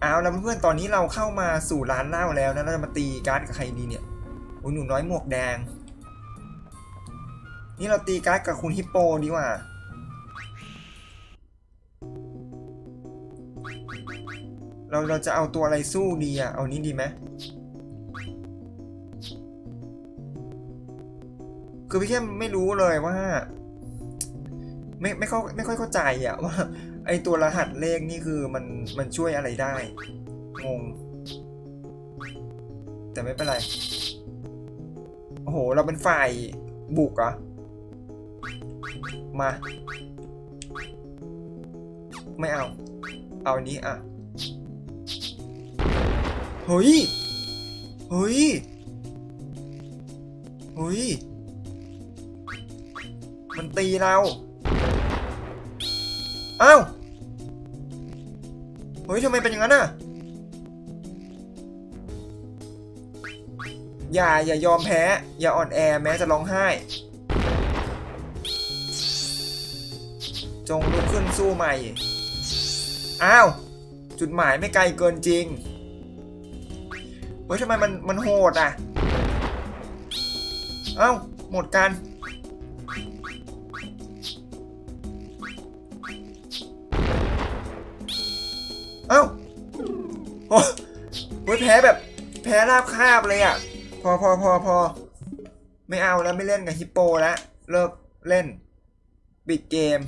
เอาแล้วเพื่อนๆตอนนี้เราเข้ามาสู่ร้านเหล้าแล้วนะเราจะมาตีการ์ดกับใครดีเนี่ยโอ้ยหนูน้อยหมวกแดง นี่เราตีการ์ดกับคุณฮิปโปดีกว่าเราเราจะเอาตัวอะไรสู้ดีอะเอานี้ดีไหมคือพี่เข้มไม่รู้เลยว่า ไม่ไม่เข้าไม่ค่อยเข้าใจอะว่า ไอตัวรหัสเลขนี่คือมันมันช่วยอะไรได้ งง แต่ไม่เป็นไร โอ้โห เราเป็นฝ่ายบุกเหรอ มา ไม่เอา เอาอันนี้อะ เฮ้ย เฮ้ย เฮ้ย มันตีเรา อ้าว เฮ้ยทำไมเป็นอย่างนั้นอะ อย่าอย่ายอมแพ้ อย่าอ่อนแอแม้จะร้องไห้ จงลุกขึ้นสู้ใหม่ อ้าว จุดหมายไม่ไกลเกินจริง เฮ้ยทำไมมันมันโหดอะ เอ้า หมดกัน เอ้าโอ้โหแพ้แบบ แพ้ราบคาบเลยอะ พอพอพอพอไม่เอาแล้วไม่เล่นกับฮิปโปแล้วเลิกเล่นปิดเกม